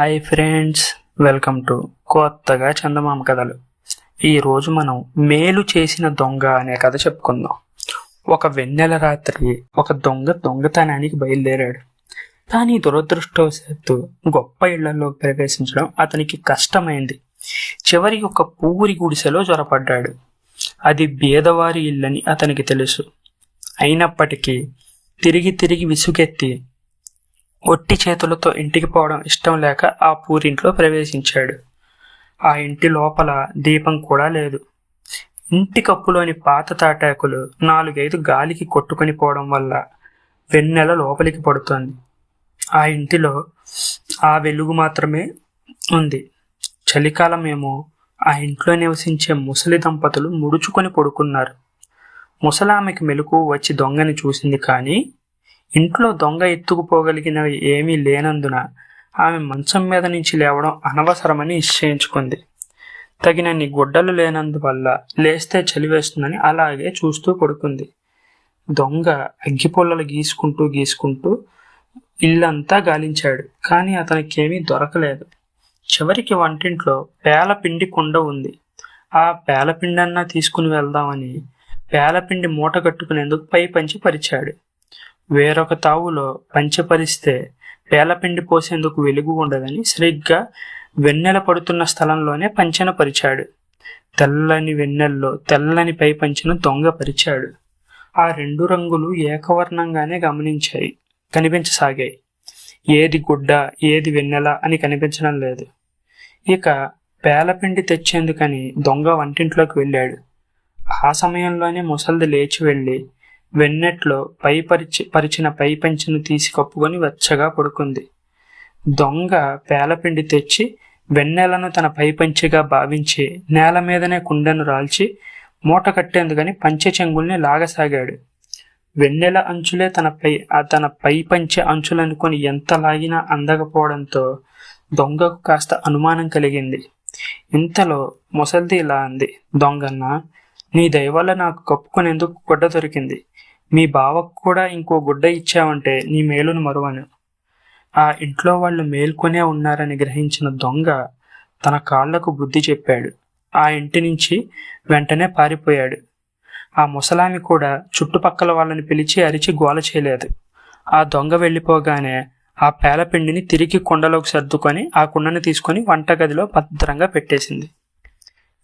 Hi friends welcome to కొత్తగా చందమామ కథలు. ఈరోజు మనం మేలు చేసిన దొంగ అనే కథ చెప్పుకుందాం. ఒక వెన్నెల రాత్రి ఒక దొంగ దొంగతనానికి బయలుదేరాడు. కానీ దురదృష్టవశాత్తు గొప్ప ఇళ్ళలోకి ప్రవేశించడం అతనికి కష్టమైంది. చివరి ఒక పూరి గుడిసెలో జ్వరపడ్డాడు అది బీదవారి ఇల్లని అతనికి తెలుసు. అయినప్పటికీ తిరిగి తిరిగి విసుగెత్తి ఒట్టి చేతులతో ఇంటికి పోవడం ఇష్టం లేక ఆ పూరింట్లో ప్రవేశించాడు. ఆ ఇంటి లోపల దీపం కూడా లేదు. ఇంటి కప్పులోని పాత తాటాకులు నాలుగైదు గాలికి కొట్టుకొని పోవడం వల్ల వెన్నెల లోపలికి పడుతోంది. ఆ ఇంటిలో ఆ వెలుగు మాత్రమే ఉంది. చలికాలం ఏమో ఆ ఇంట్లో నివసించే ముసలి దంపతులు ముడుచుకొని పడుకున్నారు. ముసలామెకి మెలకు వచ్చి దొంగని చూసింది కానీ ఇంట్లో దొంగ ఎత్తుకుపోగలిగినవి ఏమీ లేనందున ఆమె మంచం మీద నుంచి లేవడం అనవసరమని నిశ్చయించుకుంది. తగినన్ని గుడ్డలు లేనందువల్ల లేస్తే చలివేస్తుందని అలాగే చూస్తూ పడుకుంది. దొంగ అగ్గిపుల్లలు గీసుకుంటూ గీసుకుంటూ ఇల్లంతా గాలించాడు కానీ అతనికేమీ దొరకలేదు. చివరికి వంటింట్లో పేలపిండి కుండ ఉంది. ఆ పేలపిండన్నా తీసుకుని వెళ్దామని పేలపిండి మూట కట్టుకునేందుకు పై పంచి పరిచాడు. వేరొక తావులో పంచపరిస్తే పేలపిండి పోసేందుకు వెలుగు ఉండదని సరిగ్గా వెన్నెల పడుతున్న స్థలంలోనే పంచెన పరిచాడు. తెల్లని వెన్నెల్లో తెల్లని పై పంచెను దొంగ పరిచాడు. ఆ రెండు రంగులు ఏకవర్ణంగానే గమనించాయి కనిపించసాగాయి. ఏది గుడ్డ ఏది వెన్నెల అని కనిపించడం లేదు. ఇక పేలపిండి తెచ్చేందుకని దొంగ వంటింట్లోకి వెళ్ళాడు. ఆ సమయంలోనే ముసల్ది లేచి వెళ్ళి వెన్నెట్లో పై పరిచి పరిచిన పై పెంచను తీసి కప్పుకొని వెచ్చగా పడుకుంది. దొంగ పేలపిండి తెచ్చి వెన్నెలను తన పై పంచిగా భావించి నేల మీదనే కుండను రాల్చి మూట కట్టేందుకని పంచె చెంగుల్ని లాగసాగాడు. వెన్నెల అంచులే తన పై ఆ తన పై పంచె అంచులనుకొని ఎంత లాగినా అందకపోవడంతో దొంగకు కాస్త అనుమానం కలిగింది. ఇంతలో ముసల్ది ఇలా అంది దొంగన్న నీ దయవల్ల నాకు కప్పుకునేందుకు గుడ్డ దొరికింది. మీ బావకు కూడా ఇంకో గుడ్డ ఇచ్చావంటే నీ మేలును మరువను. ఆ ఇంట్లో వాళ్ళు మేల్కొనే ఉన్నారని గ్రహించిన దొంగ తన కాళ్ళకు బుద్ధి చెప్పాడు. ఆ ఇంటి నుంచి వెంటనే పారిపోయాడు. ఆ ముసలామి కూడా చుట్టుపక్కల వాళ్ళని పిలిచి అరిచి గోల చేయలేదు. ఆ దొంగ వెళ్ళిపోగానే ఆ పేలపిండిని తిరిగి కుండలోకి సర్దుకొని ఆ కుండని తీసుకొని వంటగదిలో భద్రంగా పెట్టేసింది.